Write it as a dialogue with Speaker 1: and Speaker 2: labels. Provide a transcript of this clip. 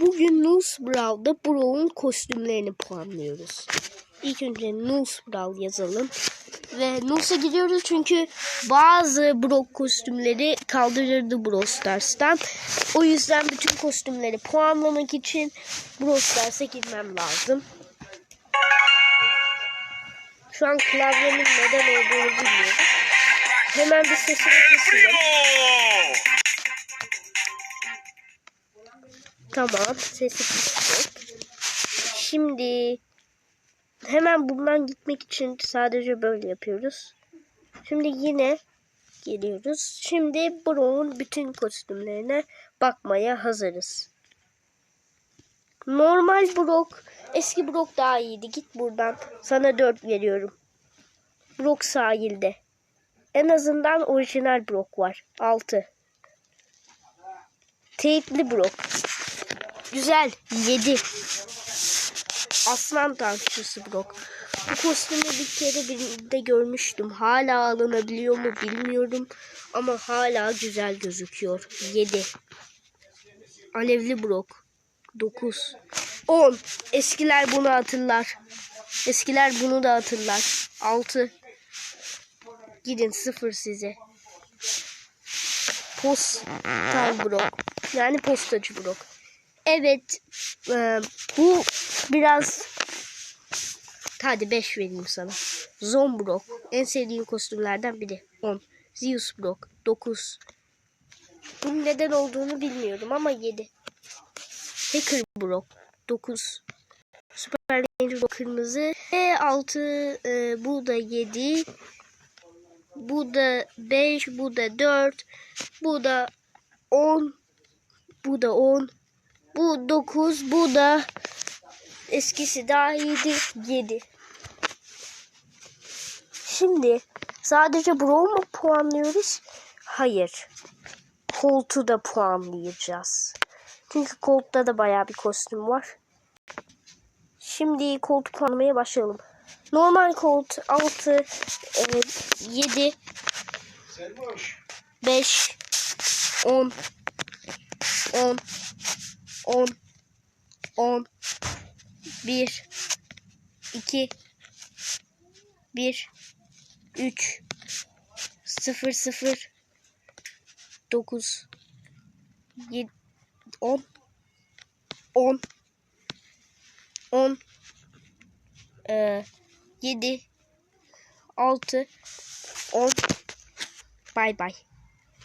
Speaker 1: Bugün Nose Brawl'da Brawl'un kostümlerini puanlıyoruz. İlk önce Nose Brawl yazalım. Ve Nose'a gidiyoruz çünkü bazı Brock kostümleri kaldırıldı Brawl Stars'tan. O yüzden bütün kostümleri puanlamak için Brawl Stars'a girmem lazım. Şu an klavyenin neden olduğunu bilmiyorum. Hemen bir sesini kısayım. Tamam. Sesi kıstık. Şimdi hemen bundan gitmek için sadece böyle yapıyoruz. Şimdi yine geliyoruz. Şimdi Brock'un bütün kostümlerine bakmaya hazırız. Normal Brock, eski Brock daha iyiydi. Git buradan. Sana 4 veriyorum. Brock sahilde. En azından orijinal Brock var. 6. Teypli Brock. Güzel. 7. Aslan tankçısı Brock. Bu kostümü bir kere birinde görmüştüm. Hala alınabiliyor mu bilmiyorum. Ama hala güzel gözüküyor. 7. Alevli Brock. 9. 10. Eskiler bunu hatırlar. Eskiler bunu da hatırlar. 6. Gidin sıfır size. Postal Brock. Yani postacı Brock. Evet. e, bu biraz hadi 5 vereyim sana. Zombrock. En sevdiğim kostümlerden biri. 10. Zeus Brock. 9. Bunun neden olduğunu bilmiyorum ama 7. Hacker Brock. 9. Super Ranger kırmızı. Ve 6. E, bu da 7. Bu da 5. Bu da 4. Bu da 10. Bu da 10. Bu 9. Bu da eskisi daha iyiydi. 7. Şimdi sadece Brawl mu puanlıyoruz? Hayır. Colt'u da puanlayacağız. Çünkü Colt'ta da bayağı bir kostüm var. Şimdi Colt'u puanlamaya başlayalım. Normal Colt 6, e, 7, 5, 10, 10, 10, 10, 1, 2, 1, 3, 0, 0, 9, 7, 10, 10, 10, e, 7, 6, 10, bay bay.